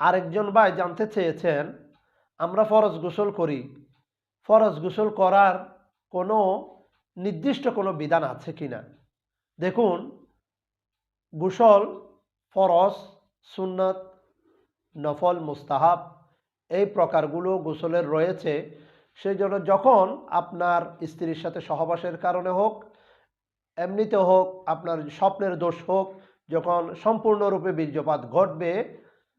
আরেকজন ভাই জানতে চেয়েছেন, আমরা ফরজ গোসল করি। ফরজ গোসল করার কোনো নির্দিষ্ট কোনো বিধান আছে কি না? দেখুন, গোসল ফরজ, সুন্নত, নফল, মুস্তাহাব এই প্রকারগুলো গোসলের রয়েছে। সেই জন্য যখন আপনার স্ত্রীর সাথে সহবাসের কারণে হোক, এমনিতে হোক, আপনার স্বপ্নের দোষ হোক, যখন সম্পূর্ণরূপে বীর্যপাত ঘটবে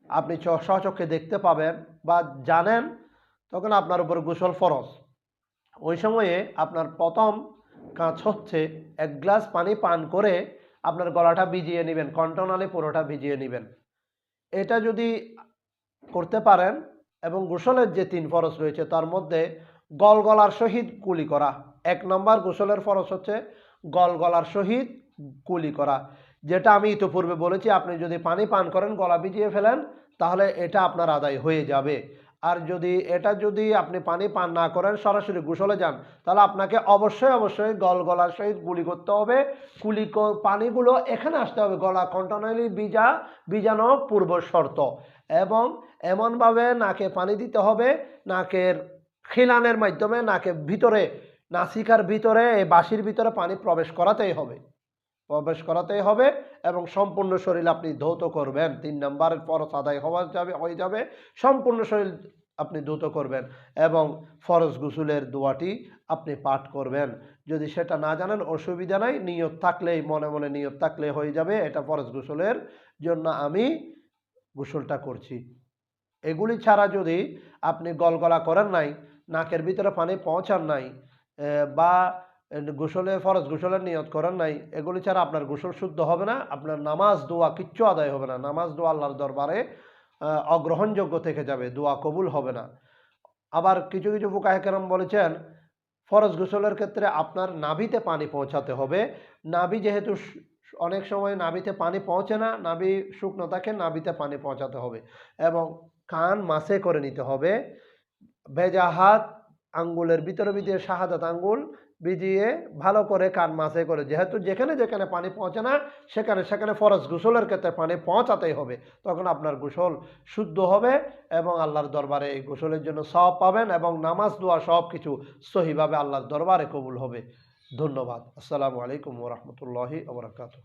আপনি স্বচক্ষে দেখতে পাবেন বা জানেন, তখন আপনার উপর গোসল ফরজ। ওই সময়ে আপনার প্রথম কাজ হচ্ছে এক গ্লাস পানি পান করে আপনার গলাটা ভিজিয়ে নেবেন কন্টনালে পুরোটা ভিজিয়ে নেবেন। এটা যদি করতে পারেন এবং গোসলের যে তিন ফরজ রয়েছে, তার মধ্যে গল গলার সহিত কুলি করা। এক নম্বর গোসলের ফরজ হচ্ছে গল গলার সহিত কুলি করা। যেটা আমি ইতোপূর্বে বলেছি, আপনি যদি পানি পান করেন, গলা ভিজিয়ে ফেলেন তাহলে এটা আপনার আদায় হয়ে যাবে। আর যদি এটা যদি আপনি পানি পান না করেন, সরাসরি গোসলে যান, তাহলে আপনাকে অবশ্যই অবশ্যই গল গলার সহিত গুলি করতে হবে। কুলি পানিগুলো এখানে আসতে হবে। গলা কন্টিনিউলি ভিজা ভিজানো পূর্ব শর্ত। এবং এমনভাবে নাকে পানি দিতে হবে। নাকের খিলানের মাধ্যমে নাকে ভিতরে, নাসিকার ভিতরে বাঁশির ভিতরে পানি প্রবেশ করাতেই হবে। প্রবেশ করাতেই হবে এবং সম্পূর্ণ শরীর আপনি ধৌত করবেন। তিন নম্বরের ফরজ আদায় হওয়া যাবে, হয়ে যাবে। সম্পূর্ণ শরীর আপনি ধৌত করবেন এবং ফরজ গুসুলের দোয়াটি আপনি পাঠ করবেন। যদি সেটা না জানেন, অসুবিধা নাই। নিয়ত থাকলেই, মনে মনে নিয়ত থাকলে হয়ে যাবে। এটা ফরজ গুসুলের জন্য আমি গোসলটা করছি। এগুলি ছাড়া যদি আপনি গলগলা করেন নাই, নাকের ভিতরে পানি পৌঁছান নাই বা গোসলে, ফরজ গোসলের নিয়ত করেন নাই, এগুলি ছাড়া আপনার গোসল শুদ্ধ হবে না, আপনার নামাজ, দোয়া কিচ্ছু আদায় হবে না। নামাজ, দোয়া আল্লাহর দরবারে অগ্রহণযোগ্য থেকে যাবে, দোয়া কবুল হবে না। আবার কিছু কিছু ফুকাহেকেরাম বলেছেন, ফরজ গোসলের ক্ষেত্রে আপনার নাভিতে পানি পৌঁছাতে হবে। নাভি যেহেতু অনেক সময় নাভিতে পানি পৌঁছে না, নাভি শুকনো থাকে, নাভিতে পানি পৌঁছাতে হবে এবং কান মাসে করে নিতে হবে। ভেজা হাত আঙ্গুলের ভিতরে ভিতরে শাহাদাত আঙ্গুল ভিজিয়ে ভালো করে কান মাসে করে যেহেতু যেখানে যেখানে পানি পৌঁছে না সেখানে সেখানে ফরজ গোসলের ক্ষেত্রে পানি পৌঁছাতেই হবে। তখন আপনার গোসল শুদ্ধ হবে এবং আল্লাহর দরবারে এই গোসলের জন্য সব পাবেন এবং নামাজ দোয়া সব কিছু সহিভাবে আল্লাহর দরবারে কবুল হবে। ধন্যবাদ। আসসালামু আলাইকুম ওরহমতুল্লাহি ওবরাকাতু